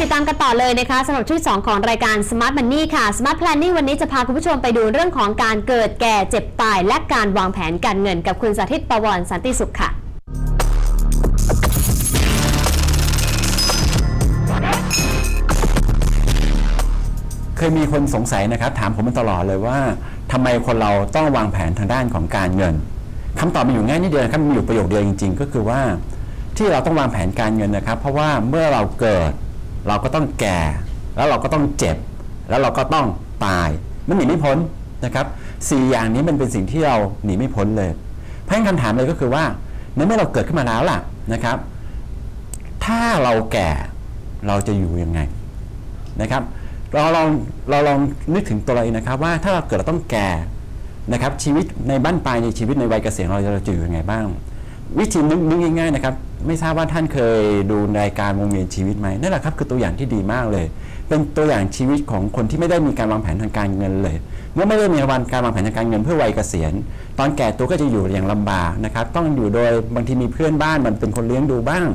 ติดตามกันต่อเลยนะคะสำหรับช่วง2ของรายการ Smart Money ค่ะ Smart Planning วันนี้จะพาคุณผู้ชมไปดูเรื่องของการเกิดแก่เจ็บตาย และการวางแผนการเงินกับคุณสาธิตประวรสันติสุขค่ะเคยมีคนสงสัยนะครับ ถามผมมาตลอดเลยว่าทำไมคนเราต้องวางแผนทางด้านของการเงินคำตอบมีอยู่ง่ายนิดเดียวนะครับมีอยู่ประโยคเดียวจริง ๆ ก็คือว่าที่เราต้องวางแผนการเงินนะครับ เพราะว่าเมื่อเราเกิด เราก็ต้องแก่ แล้วเราก็ต้องเจ็บ แล้วเราก็ต้องตาย มันหนีไม่พ้นนะครับสี่อย่างนี้มันเป็นสิ่งที่เราหนีไม่พ้นเลย เพราะฉะนั้นคำถามเลยก็คือว่าในเมื่อเราเกิดขึ้นมาแล้วล่ะนะครับ ถ้าเราแก่เราจะอยู่ยังไงนะครับเราลองเราลองนึกถึงตัวเราเองนะครับ ว่าถ้าเราเกิดเราต้องแก่นะครับชีวิตในบ้านปลายในชีวิตในวัยเกษียณเราจะเราจะอยู่ยังไงบ้าง วิธีนึกนึกง่ายๆนะครับไม่ทราบว่าท่านเคยดูรายการวงเวียนชีวิตไหมนั่นแหละครับคือตัวอย่างที่ดีมากเลย เป็นตัวอย่างชีวิตของคนที่ไม่ได้มีการวางแผนทางการเงินเลย เมื่อไม่ได้มีวันการวางแผนทางการเงินเพื่อวัยเกษียณ ตอนแก่ตัวก็จะอยู่อย่างลำบากนะครับต้องอยู่โดยบางทีมีเพื่อนบ้านมันเป็นคนเลี้ยงดูบ้าง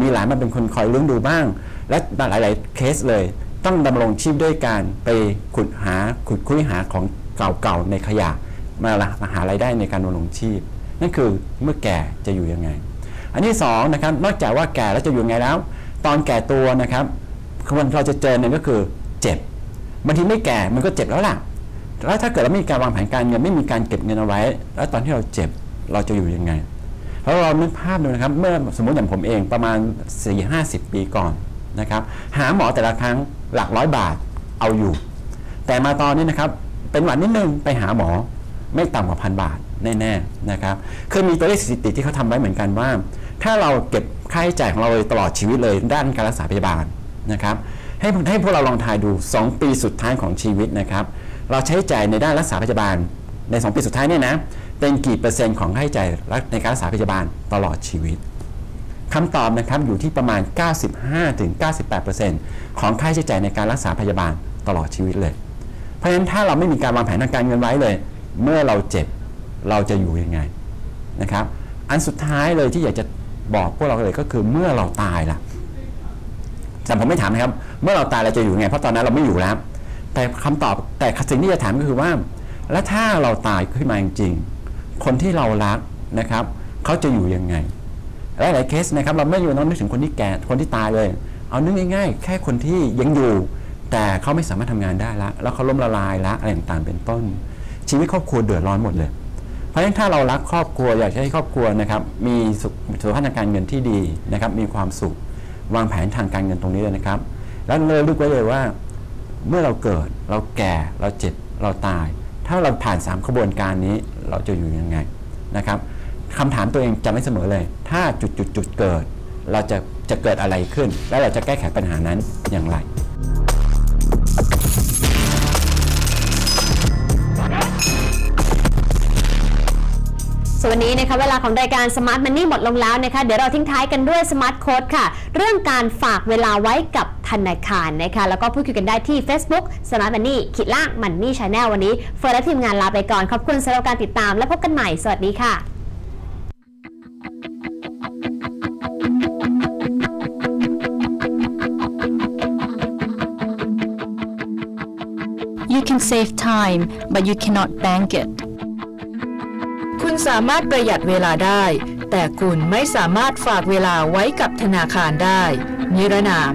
มีหลานมันเป็นคนคอยเลี้ยงดูบ้าง และหลาย ๆ เคสเลย ต้องดำรงชีพด้วยการไปขุดหาขุดคุ้ยหาของเก่าๆในขยะมาหารายได้ในการดำรงชีพ นั่นคือเมื่อแก่จะอยู่ยังไง อันที่สองนะครับนอกจากว่าแก่แล้วจะอยู่ยังไงแล้ว ตอนแก่ตัวนะครับคนเราจะเจอเนี่ยก็คือเจ็บบางทีไม่แก่มันก็เจ็บแล้วล่ะแล้วถ้าเกิดเราไม่มีการวางแผนการเงินไม่มีการเก็บเงินเอาไว้ แล้วตอนที่เราเจ็บเราจะอยู่ยังไงแล้วเรานึกภาพดูนะครับ เมื่อสมมติอย่างผมเองประมาณ 4 5 0 ปีก่อนนะครับ หาหมอแต่ละครั้งหลักร้อยบาทเอาอยู่ แต่มาตอนนี้นะครับ เป็นหวัดนิดนึงไปหาหมอไม่ต่ำกว่าพันบาท แน่ๆนะครับเคยมีตัวเลขสถิติที่เขาทำไว้เหมือนกันว่า ถ้าเราเก็บค่าใช้จ่ายของเราเลยตลอดชีวิตเลยด้านการรักษาพยาบาลนะครับให้ให้พวกเราลองทายดู 2 ปีสุดท้ายของชีวิตนะครับเราใช้จ่ายในด้านรักษาพยาบาล ใน 2 ปีสุดท้ายเนี่ยนะเป็นกี่เปอร์เซ็นต์ของค่าใช้จ่ายในการรักษาพยาบาลตลอดชีวิตคำตอบนะครับอยู่ที่ประมาณ 95-98%ของค่าใช้จ่ายในการรักษาพยาบาลตลอดชีวิตเลย เพราะฉะนั้นถ้าเราไม่มีการวางแผนทางการเงินไว้เลย เมื่อเราเจ็บ เราจะอยู่ยังไงนะครับ อันสุดท้ายเลยที่อยากจะบอกพวกเราเลยก็คือเมื่อเราตายล่ะแต่ผมไม่ถามนะครับ เมื่อเราตายเราจะอยู่ยังไง เพราะตอนนั้นเราไม่อยู่แล้ว แต่คำตอบแต่สิ่งที่จะถามก็คือว่า แล้วถ้าเราตายขึ้นมาจริงๆคนที่เรารักนะครับเขาจะอยู่ยังไงหลายๆเคสนะครับ เราไม่อยู่ต้องนึกถึงคนที่แก่คนที่ตายเลย เอานึกง่ายๆ แค่คนที่ยังอยู่ แต่เขาไม่สามารถทำงานได้ละแล้วเขาล้มละลายละอะไรต่างๆเป็นต้น ชีวิตครอบครัวเดือดร้อนหมดเลย ราะฉะนั้นถ้าเรารักครอบครัวอยากให้ครอบครัวนะครับมีสุขภาพทางการเงินที่ดีนะครับมีความสุขวางแผนทางการเงินตรงนี้เลยนะครับ แล้วเลยลึกไว้เลยว่า เมื่อเราเกิดเราแก่เราเจ็บเราตาย ถ้าเราผ่าน3ขบวนการนี้เราจะอยู่ยังไงนะครับคำถามตัวเองจำไว้เสมอเลย ถ้าจุดจุดจุดเกิด เราจะจะเกิดอะไรขึ้น และเราจะแก้ไขปัญหานั้นอย่างไร ส่วนวันนี้นะคะเวลาของรายการ Smart Money หมดลงแล้วนะคะเดี๋ยวเราทิ้งท้ายกันด้วย Smart Code ค่ะ เรื่องการฝากเวลาไว้กับธนาคารนะคะแล้วก็พูดคุยกันได้ที่ Facebook Smart Money ขีดล่าง Money Channel วันนี้เฟิร์นและทีมงานลาไปก่อน ขอบคุณสำหรับการติดตามและพบกันใหม่ สวัสดีค่ะ You can save time, but you cannot bank it. สามารถประหยัดเวลาได้ แต่คุณไม่สามารถฝากเวลาไว้กับธนาคารได้ นิรนาม